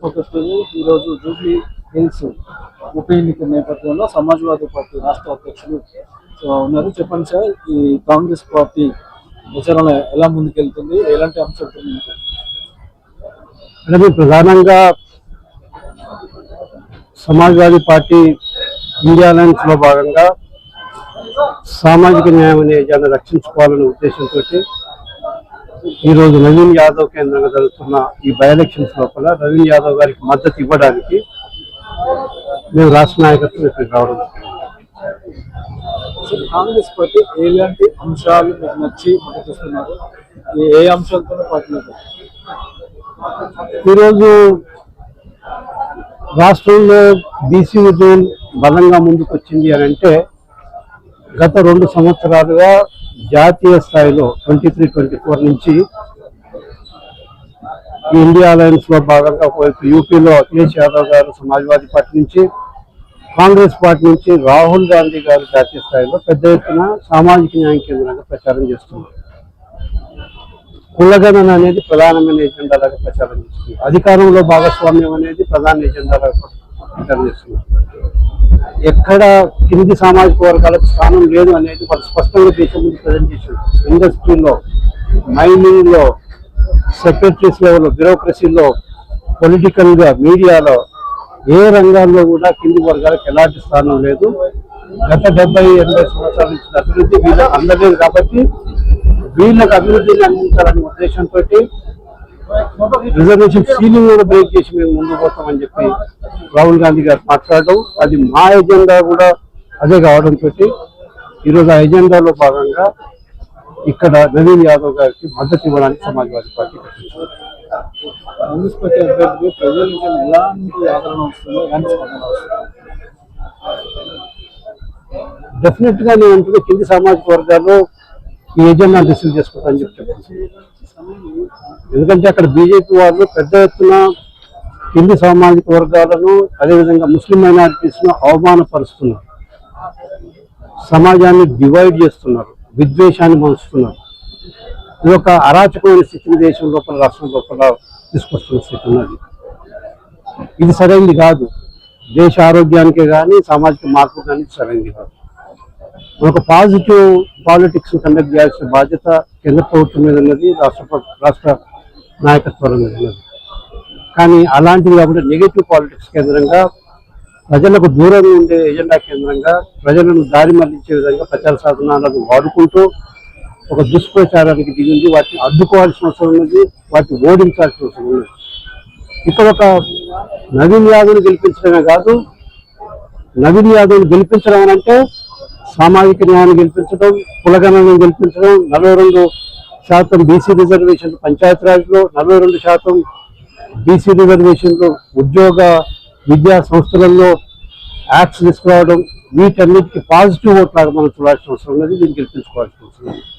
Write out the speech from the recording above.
Focus ఈరోజు Jubilee hills ఉప ఎన్నిక నేపథ్యంలో సమాజ్వాదీ పార్టీ రాష్ట్ర అధ్యక్షులు సో, ఉన్నారు. చెప్పండి సార్ ఈ కాంగ్రెస్ పార్టీ విచారణ ఎలా ముందుకెళ్తుంది? ఎలాంటి అంశాలు ముందుకు ప్రధానంగా సమాజ్వాదీ పార్టీ ఇండియా అలయన్స్లో భాగంగా సామాజిక న్యాయం అనే ఎజెండా రక్షించుకోవాలనే ఉద్దేశంతో ఈరోజు నవీన్ యాదవ్ కేంద్రంగా జరుగుతున్న ఈ బై ఎలక్షన్స్ లోపల నవీన్ యాదవ్ గారికి మద్దతు ఇవ్వడానికి మేము రాష్ట్ర నాయకత్వం ఇక్కడికి రావడం కాంగ్రెస్ పార్టీ ఎలాంటి అంశాలు మీకు నచ్చి మద్దతిస్తున్నారు ఏ- అంశాలతో పార్టీలో ఈరోజు రాష్ట్రంలో బీసీ ఉద్యమం బలంగా ముందుకు వచ్చింది అని అంటే గత రెండు సంవత్సరాలుగా జాతీయ స్థాయిలో ట్వంటీ త్రీ ట్వంటీ ఫోర్ నుంచి ఇండియా అలయన్స్లో భాగంగా ఒకవైపు యూపీలో అఖిలేష్ యాదవ్ గారు సమాజ్వాదీ పార్టీ నుంచి కాంగ్రెస్ పార్టీ నుంచి రాహుల్ గాంధీ గారు జాతీయ స్థాయిలో పెద్ద ఎత్తున సామాజిక న్యాయం కేంద్రంగా ప్రచారం చేస్తున్నారు. కులగణన అనేది ప్రధానమైన ఎజెండాలాగా ప్రచారం చేస్తుంది అధికారంలో భాగస్వామ్యం అనేది ప్రధాన ఎజెండాలాగా ప్రచారం చేస్తున్నారు. ఎక్కడ కింది సామాజిక వర్గాలకు స్థానం లేదు అనేది వాళ్ళు స్పష్టంగా దేశం ముందు ప్రజెంట్ చేశారు. ఇండస్ట్రీలో మైనింగ్లో సెక్రటరీస్ లెవెల్ బ్యూరోక్రసీలో పొలిటికల్గా మీడియాలో ఏ రంగాల్లో కూడా కింది వర్గాలకు ఎలాంటి స్థానం లేదు. గత డెబ్బై ఎనభై సంవత్సరాల నుంచి అభివృద్ధి వీళ్ళకి అందలేదు కాబట్టి వీళ్ళకి అభివృద్ధిని అందించాలనే ఉద్దేశంతో రిజర్వేషన్ సీలింగ్ కూడా బ్రేక్ చేసి మేము ముందు పోతామని చెప్పి రాహుల్ గాంధీ గారు మాట్లాడడం అది మా ఎజెండా కూడా అదే కావడంతో ఈరోజు ఆ ఎజెండాలో భాగంగా ఇక్కడ నవీన్ యాదవ్ గారికి మద్దతు ఇవ్వడానికి సమాజ్వాదీ పార్టీ డెఫినెట్గా నేను అంటున్నా కింది సామాజిక వర్గాల్లో ఈ ఎజెండా రిసీవ్ చేసుకుంటానని చెప్పి చెప్పాను ఎందుకంటే అక్కడ బీజేపీ వాళ్ళు పెద్ద ఎత్తున హిందూ సామాజిక వర్గాలను అదేవిధంగా ముస్లిం మైనారిటీస్ను అవమానపరుస్తున్నారు. సమాజాన్ని డివైడ్ చేస్తున్నారు. విద్వేషాన్ని పంచుతున్నారు ఇది ఒక అరాచకమైన స్థితిని దేశం లోపల రాష్ట్రం లోపల తీసుకొస్తున్న స్థితి ఉన్నది. ఇది సరైనది కాదు. దేశ ఆరోగ్యానికే కానీ సామాజిక మార్పు కానీ సరైనది కాదు. ఒక పాజిటివ్ పాలిటిక్స్ కండక్ట్ చేయాల్సిన బాధ్యత కేంద్ర ప్రభుత్వం మీద ఉన్నది రాష్ట్ర రాష్ట్ర నాయకత్వం మీద ఉన్నది. కానీ అలాంటివి కాకుండా నెగిటివ్ పాలిటిక్స్ కేంద్రంగా ప్రజలకు దూరంగా ఉండే ఎజెండా కేంద్రంగా ప్రజలను దారి మళ్ళించే విధంగా ప్రచార సాధనాలను వాడుకుంటూ ఒక దుష్ప్రచారానికి దిగింది వాటిని అడ్డుకోవాల్సిన అవసరం ఉన్నది వాటిని ఓడించాల్సిన అవసరం ఉన్నది. ఇక్కడ ఒక నవీన్ యాదవ్ని గెలిపించడమే కాదు నవీన్ యాదవ్ని గెలిపించడం అంటే సామాజిక న్యాయాన్ని గెలిపించడం కులగణను గెలిపించడం నలభై రెండు శాతం బీసీ రిజర్వేషన్ పంచాయతీరాజ్లో నలభై రెండు శాతం బీసీ రిజర్వేషన్లు ఉద్యోగ విద్యా సంస్థలలో యాక్ట్స్ తీసుకురావడం వీటన్నిటికీ పాజిటివ్ ఓట్లాగా మనం చూడాల్సిన అవసరం ఉన్నది. దీన్ని గెలిపించుకోవాల్సిన అవసరం ఉంది